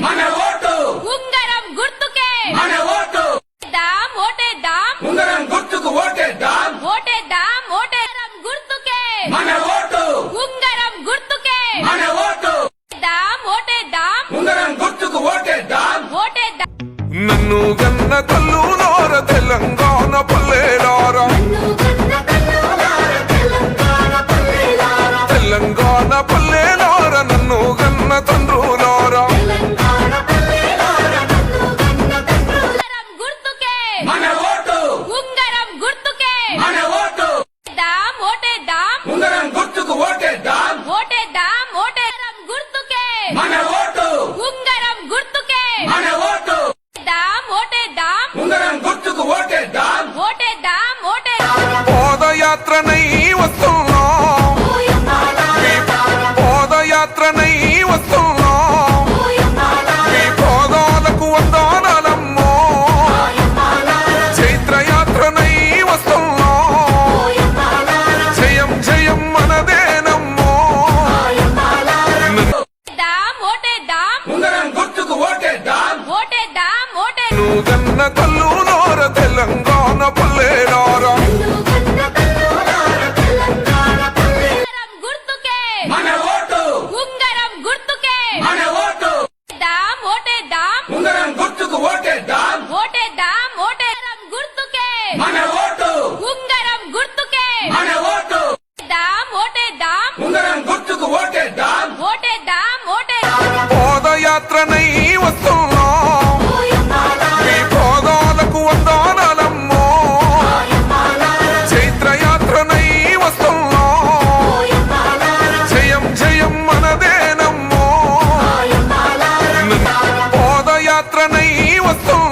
మన ఓటు. ఉంగరం గుర్తుకే. మన ఓటు. దాం ఓటేద్దాం. ఉంగరం గుర్తుకు ఓటేద్దాం. ఓటేద్దాం ఓటేరం గుర్తుకే. మన ఓటు. ఉంగరం గుర్తుకే. మన ఓటు. దాం ఓటేద్దాం. ఉంగరం గుర్తుకు ఓటేద్దాం. ఓటేద్దాం. నన్ను గన్న తల్లు నోర తెలంగాణ పల్లెలారా. కన్నుగన్ gostoso.